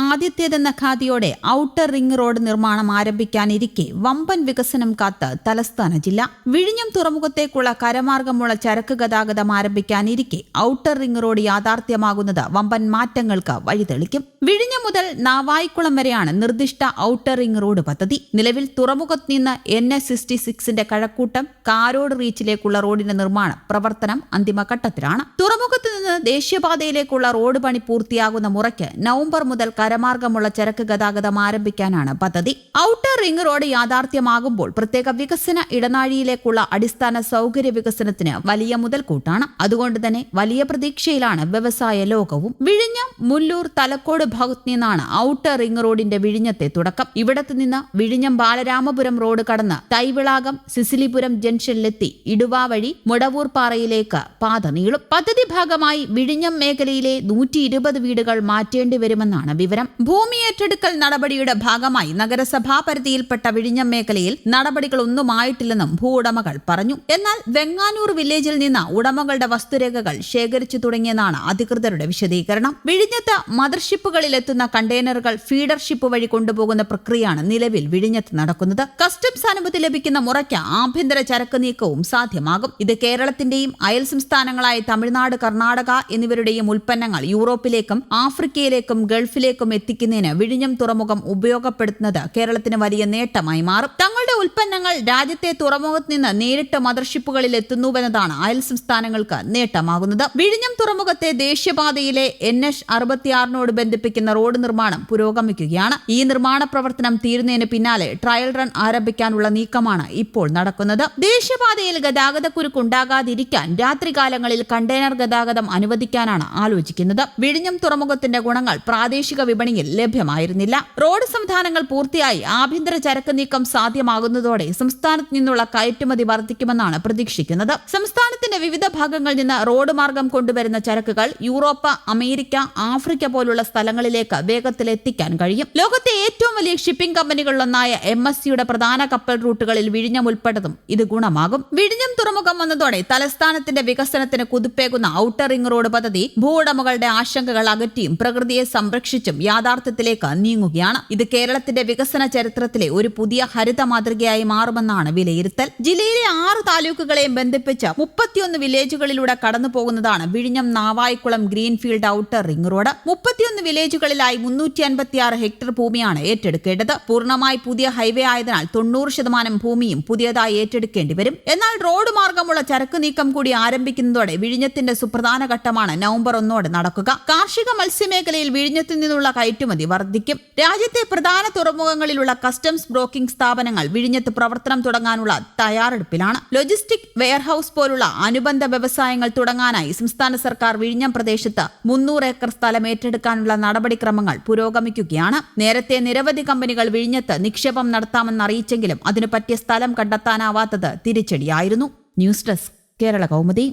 ആദ്യത്തേതെന്ന ഖാതിയോടെ outer ring road നിർമ്മാണം ആരംഭിക്കാനിരിക്കെ വമ്പൻ വികസനം കാത്ത് തലസ്ഥാന ജില്ല. വിഴിഞ്ഞം തുറമുഖത്തേക്കുള്ള കരമാർഗമുള്ള ചരക്ക് ഗതാഗതം ആരംഭിക്കാനിരിക്കെ ഔട്ടർ റിംഗ് റോഡ് യാഥാർത്ഥ്യമാകുന്നത് വമ്പൻ മാറ്റങ്ങൾക്ക് വഴിതെളിക്കും. വിഴിഞ്ഞം മുതൽ നാവായിക്കുളം വരെയാണ് നിർദ്ദിഷ്ട ഔട്ടർ റിംഗ് റോഡ് പദ്ധതി. നിലവിൽ തുറമുഖത്ത് നിന്ന് എൻ എസ് സിക്സ്റ്റി സിക്സിന്റെ കഴക്കൂട്ടം കാരോട് റീച്ചിലേക്കുള്ള റോഡിന്റെ നിർമ്മാണം പ്രവർത്തനം അന്തിമഘട്ടത്തിലാണ്. തുറമുഖത്ത് നിന്ന് ദേശീയപാതയിലേക്കുള്ള റോഡ് പണി പൂർത്തിയാകുന്ന മുറയ്ക്ക് നവംബർ മുതൽ കരമാർഗമുള്ള ചരക്ക് ഗതാഗതം ആരംഭിക്കാനാണ് പദ്ധതി. ഔട്ടർ റിംഗ് റോഡ് യാഥാർത്ഥ്യമാകുമ്പോൾ പ്രത്യേക വികസന ഇടനാഴിയിലേക്കുള്ള അടിസ്ഥാന സൗകര്യ വികസനത്തിന് വലിയ മുതൽക്കൂട്ടാണ്. അതുകൊണ്ട് തന്നെ വലിയ പ്രതീക്ഷയിലാണ് വ്യവസായ ലോകവും. വിഴിഞ്ഞം മുല്ലൂർ തലക്കോട് ഭാഗത്ത് നിന്നാണ് ഔട്ടർ റിംഗ് റോഡിന്റെ വിഴിഞ്ഞത്തെ തുടക്കം. ഇവിടത്തു നിന്ന് വിഴിഞ്ഞം ബാലരാമപുരം റോഡ് കടന്ന് തൈവിളാകം സിസിലിപുരം ജംഗ്ഷനിലെത്തി ഇടുവ വഴി മുടവൂർ പാറയിലേക്ക് പാത നീളും. പദ്ധതി ഭാഗമായി വിഴിഞ്ഞം മേഖലയിലെ നൂറ്റി വീടുകൾ മാറ്റേണ്ടി വരുമെന്നാണ് വിവരം. ഭൂമി ഏറ്റെടുക്കൽ നടപടിയുടെ ഭാഗമായി നഗരസഭാ പരിധിയിൽപ്പെട്ട വിഴിഞ്ഞം മേഖലയിൽ നടപടികളൊന്നുമായിട്ടില്ലെന്നും ഭൂ ഉടമകൾ പറഞ്ഞു. എന്നാൽ വെങ്ങാനൂർ വില്ലേജിൽ നിന്ന് ഉടമകളുടെ വസ്തുരേഖകൾ ശേഖരിച്ചു തുടങ്ങിയെന്നാണ് അധികൃതരുടെ വിശദീകരണം. വിഴിഞ്ഞത്ത് മദർഷിപ്പുകളിലെത്തുന്ന കണ്ടെയ്നറുകൾ ഫീഡർഷിപ്പ് വഴി കൊണ്ടുപോകുന്ന പ്രക്രിയയാണ് നിലവിൽ വിഴിഞ്ഞത്ത് നടക്കുന്നത്. കസ്റ്റംസ് അനുമതി ലഭിക്കുന്ന മുറയ്ക്ക് ആഭ്യന്തര ചരക്ക് നീക്കവും സാധ്യമാകും. ഇത് കേരളത്തിന്റെയും അയൽ സംസ്ഥാനങ്ങളായ തമിഴ്നാട് കർണാടക എന്നിവരുടെയും ഉൽപ്പന്നങ്ങൾ യൂറോപ്പിലേക്കും ആഫ്രിക്കയിലേക്കും ഗൾഫിലേക്കും എത്തിക്കുന്നതിന് വിഴിഞ്ഞം തുറമുഖം ഉപയോഗപ്പെടുത്തുന്നത് കേരളത്തിന് വലിയ നേട്ടമായി മാറും. തങ്ങളുടെ ഉൽപ്പന്നങ്ങൾ രാജ്യത്തെ തുറമുഖത്ത് നിന്ന് നേരിട്ട് മദർഷിപ്പുകളിൽ എത്തുന്നുവെന്നതാണ് അയൽ സംസ്ഥാനങ്ങൾക്ക് നേട്ടമാകുന്നത്. വിഴിഞ്ഞം തുറമുഖത്തെ ദേശീയപാതയിലെ എൻ എച്ച് അറുപത്തിയാറിനോട് ബന്ധിപ്പിക്കുന്ന റോഡ് നിർമ്മാണം പുരോഗമിക്കുകയാണ്. ഈ നിർമ്മാണ പ്രവർത്തനം തീരുന്നതിന് പിന്നാലെ ട്രയൽ റൺ ആരംഭിക്കാനുള്ള നീക്കമാണ് ഇപ്പോൾ നടക്കുന്നത്. ദേശീയപാതയിൽ ഗതാഗതക്കുരുക്ക് ഉണ്ടാകാതിരിക്കാൻ രാത്രികാലങ്ങളിൽ കണ്ടെയ്നർ ഗതാഗതം അനുവദിക്കാനാണ് ആലോചിക്കുന്നത്. വിഴിഞ്ഞം തുറമുഖത്തിന്റെ ഗുണങ്ങൾ പ്രാദേശിക വിപണിയിൽ ലഭ്യമായിരുന്നില്ല. റോഡ് സംവിധാനങ്ങൾ പൂർത്തിയായി. ആഭ്യന്തര ചരക്ക് നീക്കം സാധ്യമാകുന്നതോടെ സംസ്ഥാനത്ത് നിന്നുള്ള കയറ്റുമതി വർദ്ധിക്കുമെന്നാണ് പ്രതീക്ഷിക്കുന്നത്. സംസ്ഥാനത്തിന്റെ വിവിധ ഭാഗങ്ങളിൽ നിന്ന് റോഡ് മാർഗം കൊണ്ടുവരുന്ന ചരക്കുകൾ യൂറോപ്പ് അമേരിക്ക ആഫ്രിക്ക പോലുള്ള സ്ഥലങ്ങളിലേക്ക് വേഗത്തിൽ എത്തിക്കാൻ കഴിയും. ലോകത്തെ ഏറ്റവും വലിയ ഷിപ്പിംഗ് കമ്പനികളിലൊന്നായ എം എസ് സിയുടെ പ്രധാന കപ്പൽ റൂട്ടുകളിൽ വിഴിഞ്ഞം ഉൾപ്പെട്ടതും ഇത് ഗുണമാകും. വിഴിഞ്ഞം തുറമുഖം വന്നതോടെ തലസ്ഥാനത്തിന്റെ വികസനത്തിന് കുതിപ്പേകുന്ന ഔട്ടർ റിംഗ് റോഡ് പദ്ധതി ഭൂവുടമകളുടെ ആശങ്കകൾ അകറ്റിയും പ്രകൃതിയെ സംരക്ഷിച്ചും യാഥാർത്ഥ്യത്തിലേക്ക് നീങ്ങുകയാണ്. ഇത് കേരളത്തിന്റെ വികസന ചരിത്രത്തിലെ ഒരു പുതിയ ഹരിത മാതൃകയായി മാറുമെന്നാണ് വിലയിരുത്തൽ. ജില്ലയിലെ ആറ് താലൂക്കുകളെയും ബന്ധിപ്പിച്ച് മുപ്പത്തിയൊന്ന് വില്ലേജുകളിലൂടെ കടന്നു പോകുന്നതാണ് വിഴിഞ്ഞം Navaikulam greenfield outer ring road. മുപ്പത്തിയൊന്ന് വില്ലേജുകളിലായി മുന്നൂറ്റി അൻപത്തിയാറ് ഹെക്ടർ ഭൂമിയാണ് ഏറ്റെടുക്കേണ്ടത്. പൂർണമായി പുതിയ ഹൈവേ ആയതിനാൽ തൊണ്ണൂറ് ശതമാനം ഭൂമിയും പുതിയതായി ഏറ്റെടുക്കേണ്ടി വരും. എന്നാൽ റോഡ് മാർഗമുള്ള ചരക്ക് നീക്കം കൂടി ആരംഭിക്കുന്നതോടെ വിഴിഞ്ഞത്തിന്റെ സുപ്രധാന ഘട്ടമാണ് നവംബർ ഒന്നോടെ നടക്കുക. കാർഷിക മത്സ്യമേഖലയിൽ വിഴിഞ്ഞത്തിൽ നിന്നുള്ള കയറ്റുമതി വർദ്ധിക്കും. രാജ്യത്തെ പ്രധാന തുറമുഖങ്ങളിലുള്ള കസ്റ്റംസ് ബ്രോക്കിംഗ് സ്ഥാപനങ്ങൾ വിഴിഞ്ഞത്ത് പ്രവർത്തനം തുടങ്ങാനുള്ള തയ്യാറെടുപ്പിലാണ്. ലോജിസ്റ്റിക് വെയർഹൌസ് പോലുള്ള അനുബന്ധ വ്യവസായങ്ങൾ തുടങ്ങാനായി സംസ്ഥാന സർക്കാർ വിഴിഞ്ഞം പ്രദേശത്ത് മുന്നൂറ് ഏക്കർ സ്ഥലം ഏറ്റെടുക്കാനുള്ള നടപടിക്രമങ്ങൾ പുരോഗമിക്കുകയാണ്. നേരത്തെ നിരവധി കമ്പനികൾ വിഴിഞ്ഞത്ത് നിക്ഷേപം നടത്താമെന്ന് അറിയിച്ചെങ്കിലും അതിനു പറ്റിയ സ്ഥലം കണ്ടെത്താനാവാത്തത് തിരിച്ചടിയായിരുന്നു. News desk Kerala Kaumudi.